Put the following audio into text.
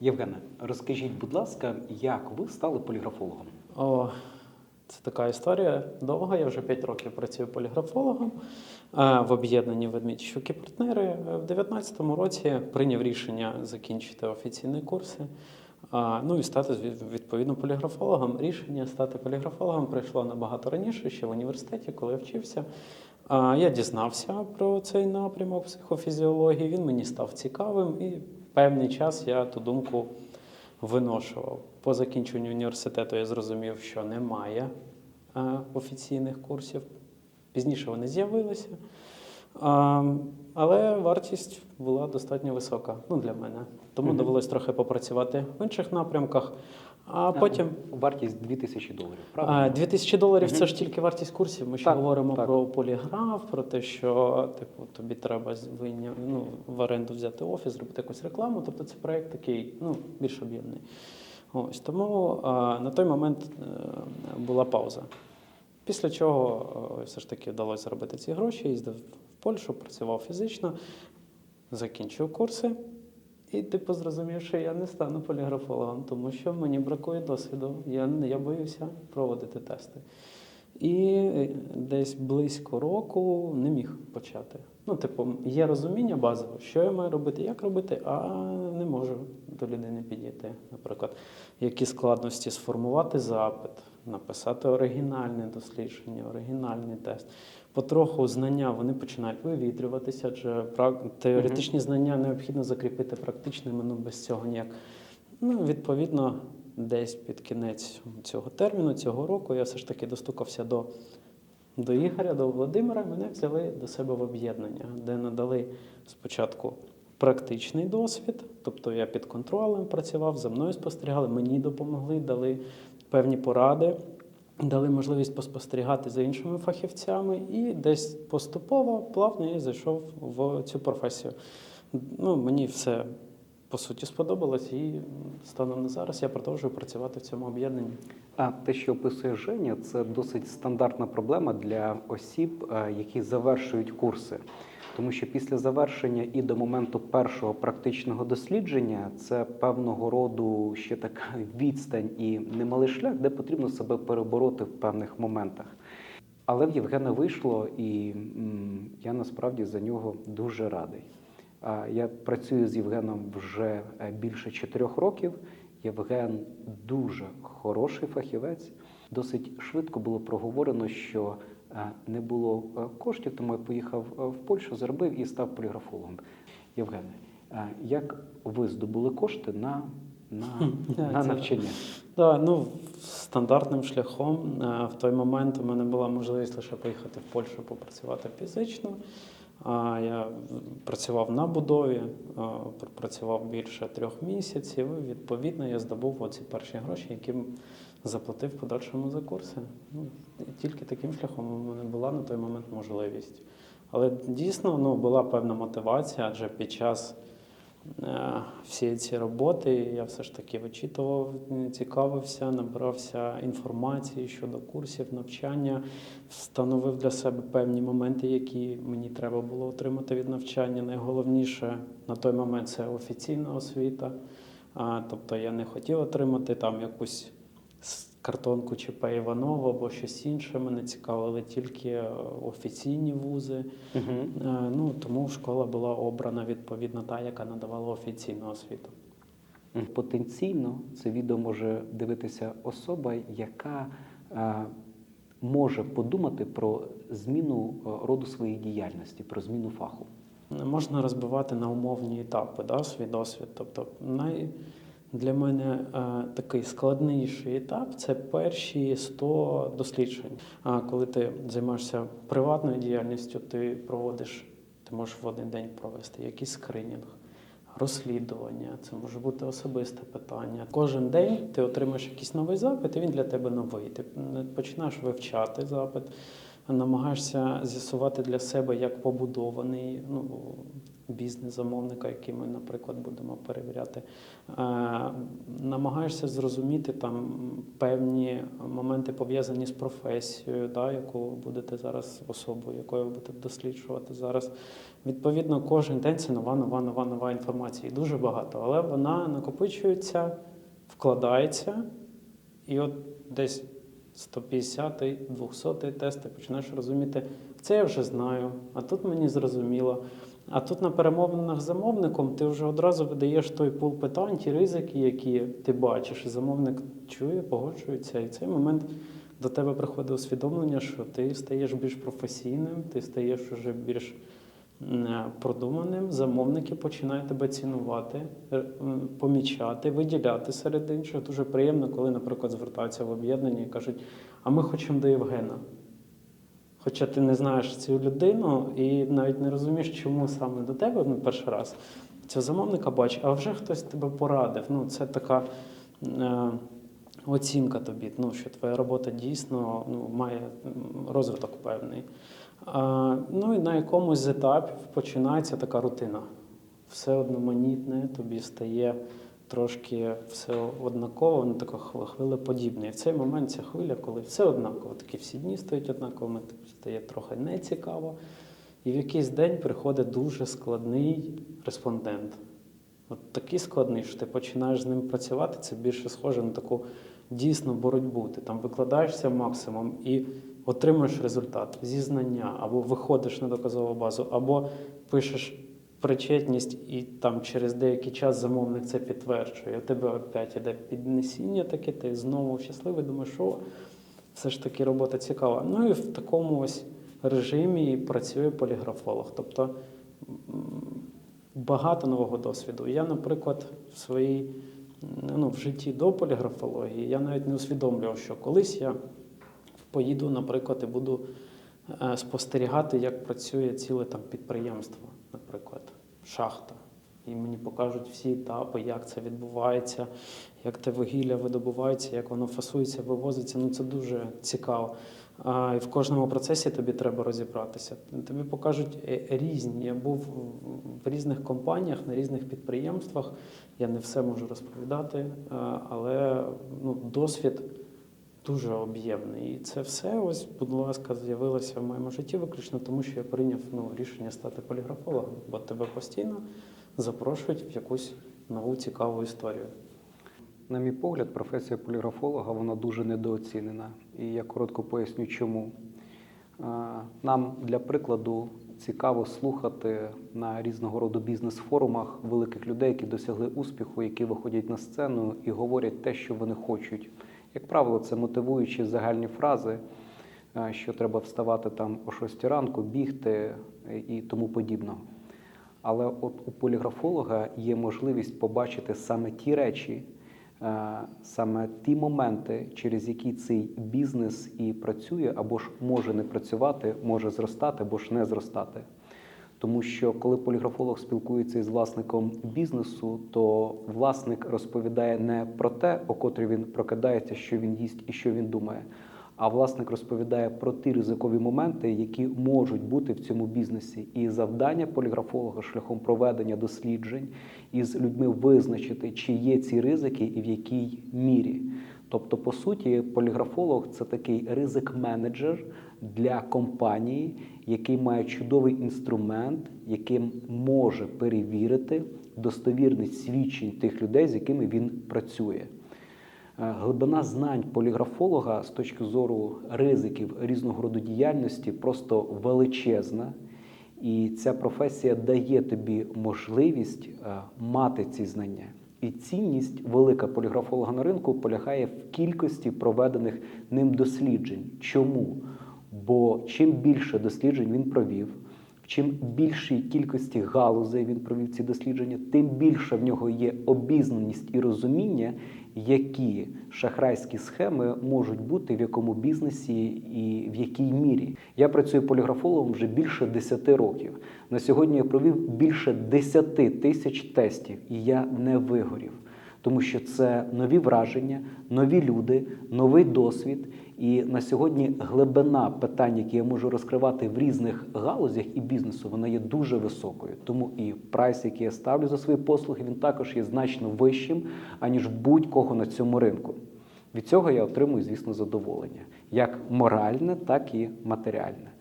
Євгене, розкажіть, будь ласка, як ви стали поліграфологом? О, це така історія довга. Я вже 5 років працюю поліграфологом е, в об'єднанні ведмідь і партнери. Е, В 2019 році прийняв рішення закінчити офіційні курси. Ну і стати відповідно поліграфологом. Рішення стати поліграфологом прийшло набагато раніше, ще в університеті, коли я вчився. Я дізнався про цей напрямок психофізіології. Він мені став цікавим, і певний час я ту думку виношував. По закінченню університету я зрозумів, що немає е, офіційних курсів. Пізніше вони з'явилися. А, але вартість була достатньо висока ну, для мене. Тому довелось трохи попрацювати в інших напрямках. А потім вартість 2000 доларів, а, правильно? 2000 доларів Мгм. це ж тільки вартість курсів. Ми ще Так, говоримо так. про поліграф, про те, що типу тобі треба ну, в оренду взяти офіс, зробити якусь рекламу. Тобто це проект такий ну, більш об'ємний. Ось тому а, на той момент е, була пауза. Після чого е, все ж таки вдалося заробити ці гроші, їздив в Польщу, працював фізично, закінчив курси. І типу зрозумів, що я не стану поліграфологом, тому що мені бракує досвіду. Я, я боюся проводити тести. І е, десь близько року не міг почати. Ну, типу, є розуміння базове, що я маю робити, як робити, а не можу до людини підійти. Наприклад, які складності сформувати запит, написати оригінальне дослідження, оригінальний тест. Потроху знання вони починають вивітрюватися, адже теоретичні знання необхідно закріпити практичними, ну без цього ніяк. Ну, відповідно, десь під кінець цього терміну, цього року, я все ж таки достукався до, до Ігоря, до Володимира. Мене взяли до себе в об'єднання, де надали спочатку практичний досвід, тобто я під контролем працював, за мною спостерігали, мені допомогли, дали певні поради. Дали можливість поспостерігати за іншими фахівцями, і десь поступово, плавно я зайшов в цю професію. Ну, мені все по суті сподобалось, і станом на зараз я продовжую працювати в цьому об'єднанні. А те, що описує Женя, це досить стандартна проблема для осіб, які завершують курси. Тому що після завершення і до моменту першого практичного дослідження це певного роду ще така відстань і немалий шлях, де потрібно себе перебороти в певних моментах. Але в Євгена вийшло, і я насправді за нього дуже радий. Я працюю з Євгеном вже е, більше чотирьох років. Євген дуже хороший фахівець. Досить швидко було проговорено, що не було е, коштів, тому я поїхав е, в Польщу, заробив і став поліграфологом. Євгене, е, як ви здобули кошти на, на, на навчання? Да, ну, стандартним шляхом е, в той момент у мене була можливість лише поїхати в Польщу попрацювати фізично. А я працював на будові, е, працював більше трьох місяців. І відповідно я здобув оці перші гроші, які заплатив подальшому за курси. Ну, тільки таким шляхом у мене була на той момент можливість. Але дійсно ну, була певна мотивація, адже під час е, всі ці роботи я все ж таки вичитував, цікавився, набирався інформації щодо курсів навчання, встановив для себе певні моменти, які мені треба було отримати від навчання. Найголовніше на той момент це офіційна освіта. А, тобто я не хотів отримати там якусь картонку ЧП Іванова або щось інше. Мене цікавили тільки е, офіційні вузи. Угу. Ну, тому школа була обрана відповідно та, яка надавала офіційну освіту. Потенційно це відео може дивитися особа, яка е, може подумати про зміну е, роду своєї діяльності, про зміну фаху. Можна розбивати на умовні етапи да, свій досвід. Тобто, най... для мене е, такий складніший етап це перші 100 досліджень. А коли ти займаєшся приватною діяльністю, ти проводиш, ти можеш в один день провести якийсь скринінг. Розслідування, це може бути особисте питання. Кожен день ти отримаєш якийсь новий запит, і він для тебе новий. Ти починаєш вивчати запит, намагаєшся з'ясувати для себе, як побудований ну, бізнес замовника, який ми, наприклад, будемо перевіряти. Е, намагаєшся зрозуміти там певні моменти пов'язані з професією, да, яку будете зараз особою, якою ви будете досліджувати зараз. Відповідно, кожен день це нова, нова, нова, нова інформація. І дуже багато, але вона накопичується, вкладається, і от десь 150-й, 200-й тест ти починаєш розуміти, це я вже знаю, а тут мені зрозуміло. А тут на перемовинах з замовником ти вже одразу видаєш той пул питань, ті ризики, які ти бачиш, і замовник чує, погоджується. І в цей момент до тебе приходить усвідомлення, що ти стаєш більш професійним, ти стаєш вже більш продуманим. Замовники починають тебе цінувати, е, помічати, виділяти серед інших. Дуже приємно, коли, наприклад, звертаються в об'єднання і кажуть, а ми хочемо до Євгена. Хоча ти не знаєш цю людину і навіть не розумієш, чому саме до тебе ну, перший раз цього замовника бачиш, а вже хтось тебе порадив. Ну, це така е, оцінка тобі, ну, що твоя робота дійсно ну, має розвиток певний. А, ну і на якомусь з етапів починається така рутина. Все одноманітне, тобі стає трошки все однаково, воно таке хвиле- хвилеподібне. І в цей момент ця хвиля, коли все однаково, такі всі дні стоять однаковими, тобі стає трохи нецікаво. І в якийсь день приходить дуже складний респондент. От такий складний, що ти починаєш з ним працювати, це більше схоже на таку дійсну боротьбу. Ти там викладаєшся максимум і отримуєш результат зі знання, або виходиш на доказову базу, або пишеш причетність, і там через деякий час замовник це підтверджує. У тебе опять іде піднесіння таке, ти знову щасливий, думаєш, що все ж таки робота цікава. Ну і в такому ось режимі працює поліграфолог. Тобто багато нового досвіду. Я, наприклад, в своїй ну, в житті до поліграфології я навіть не усвідомлював, що колись я поїду, наприклад, і буду е, спостерігати, як працює ціле там підприємство, наприклад, шахта. І мені покажуть всі етапи, як це відбувається, як те вугілля видобувається, як воно фасується, вивозиться. Ну це дуже цікаво. А, і в кожному процесі тобі треба розібратися. Тобі покажуть е, різні. Я був в різних компаніях, на різних підприємствах. Я не все можу розповідати, е, але ну, досвід дуже об'ємний. І це все, ось, будь ласка, з'явилося в моєму житті виключно тому, що я прийняв ну, рішення стати поліграфологом, бо тебе постійно запрошують в якусь нову цікаву історію. На мій погляд, професія поліграфолога вона дуже недооцінена. І я коротко поясню, чому. Нам для прикладу цікаво слухати на різного роду бізнес-форумах великих людей, які досягли успіху, які виходять на сцену і говорять те, що вони хочуть. Як правило, це мотивуючі загальні фрази, що треба вставати там о 6 ранку, бігти і тому подібного. Але от у поліграфолога є можливість побачити саме ті речі, саме ті моменти, через які цей бізнес і працює, або ж може не працювати, може зростати, або ж не зростати. Тому що коли поліграфолог спілкується із власником бізнесу, то власник розповідає не про те, о котрі він прокидається, що він їсть і що він думає. А власник розповідає про ті ризикові моменти, які можуть бути в цьому бізнесі. І завдання поліграфолога шляхом проведення досліджень із людьми визначити, чи є ці ризики і в якій мірі. Тобто, по суті, поліграфолог це такий ризик-менеджер для компанії, який має чудовий інструмент, яким може перевірити достовірність свідчень тих людей, з якими він працює. Е, Глибина знань поліграфолога з точки зору ризиків різного роду діяльності просто величезна. І ця професія дає тобі можливість е, мати ці знання. І цінність велика поліграфолога на ринку полягає в кількості проведених ним досліджень. Чому? Бо чим більше досліджень він провів, чим більшій кількості галузей він провів ці дослідження, тим більше в нього є обізнаність і розуміння, які шахрайські схеми можуть бути в якому бізнесі і в якій мірі. Я працюю поліграфологом вже більше 10 років. На сьогодні я провів більше 10 тисяч тестів, і я не вигорів. Тому що це нові враження, нові люди, новий досвід. І на сьогодні глибина питань, які я можу розкривати в різних галузях і бізнесу, вона є дуже високою. Тому і прайс, який я ставлю за свої послуги, він також є значно вищим, аніж будь-кого на цьому ринку. Від цього я отримую, звісно, задоволення як моральне, так і матеріальне.